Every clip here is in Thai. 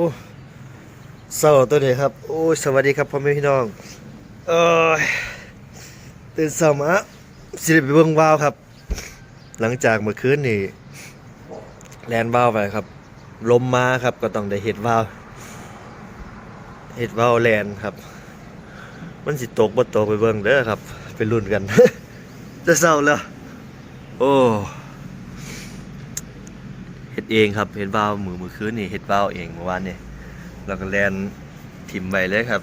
อ้เศร้าตัวนี้ครับโอ้สวัสดีครับพ่อแม่พี่น้องเอ้ยตื่นเช้ามาสิไปเบิ่งวาวครับ หลังจากเมื่อคืนนี่แลนวาวไปครับลมมาครับก็ต้องได้เฮ็ดวาวเฮ็ดวาวแลนครับ มันสิตกบ่ตกไปเบิ่งเด้อครับ ไปลุ้นกัน จะเศร้าแล้วโอ้ เองครับเฮ็ดวาวมือมือคืนนี่เฮ็ดวาวเองเมื่อวานนี่แล้วก็แลนถิ่มไว้เลยครับ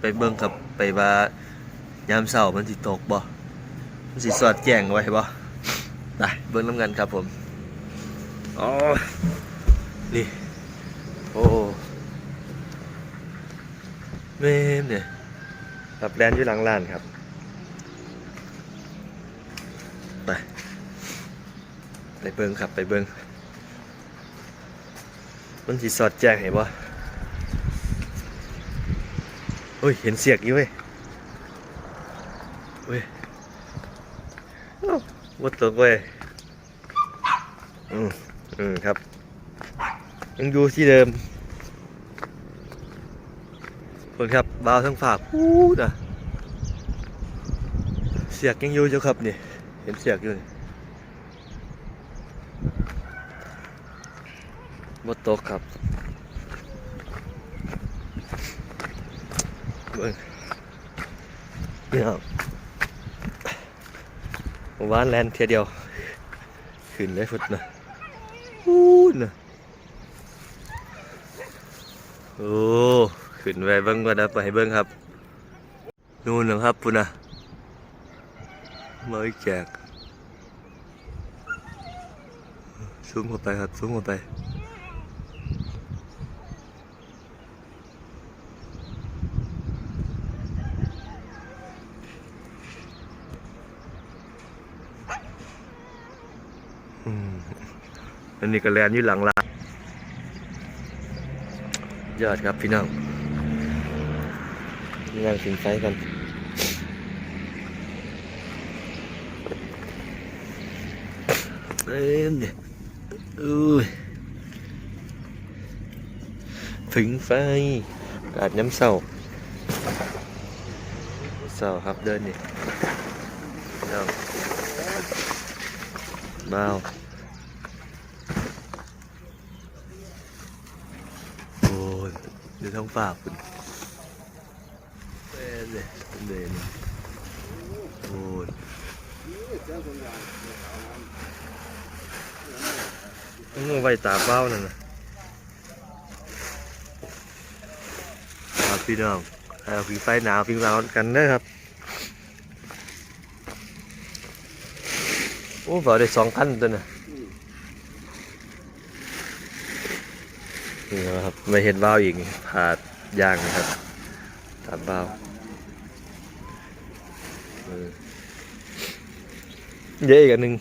ไปเบิ่งครับไปว่ายามเช้ามันสิตกบ่มันสิสอดแจ้งไว้บ่ไปเบิ่งนํกันครับผมอ๋อนี่โอ้แม่มเนี่ยครับแลนอยู่หลังร้านครับไปไปเบิ้งครับไปเบิ้ง มันสิสอดแจ้งเห็นบ่โอ้ย เห็นเสียกอยู่เว้ยเว้ยวัดตกเว้ย อืมอืมครับ ยังอยู่ที่เดิมคนครับบาวทั้งฝากพูดอะ เสียกยังอยู่เจ้าครับนี่ เห็นเสียกอยู่นี่ บดตกครับเบิ่งนี่ครับเมื่านแลนเทียเดียว ขึ้นเลยฟุดนะอู้นะโอ้ขึ้นไปเบิ้งก่อนนะไปให้เบิ้งครับ นู่นนะครับพุ่นนะ mới chạc xuống một tay hợp xuống một tay Ừm. อันนี้ก็แลนอยู่หลังลานยอดครับพี่น้องนั่งสิงไฟกันเอ้ยเนี่ยอุ้ยถึงไฟกาดน้ำเศร้าเศร้าครับเดินนี่เจ้าเบ้าวโอ้ยเดี๋ยวท้องฟ้าคุณเอ้ยเลยเดินนี่โอ้ยต้องไว้ตาเป้านั่นนะครับพี่น้องเอาผิงไฟหนาวผิงร้อนกันเด้อครับ โอ้เบาได้สองคันตัวน่ะนี่นะครับไม่เห็นบ้าวอีกผ่าดยางนะครับตามบ้าวเออเยอะอีกอันหนึ่ง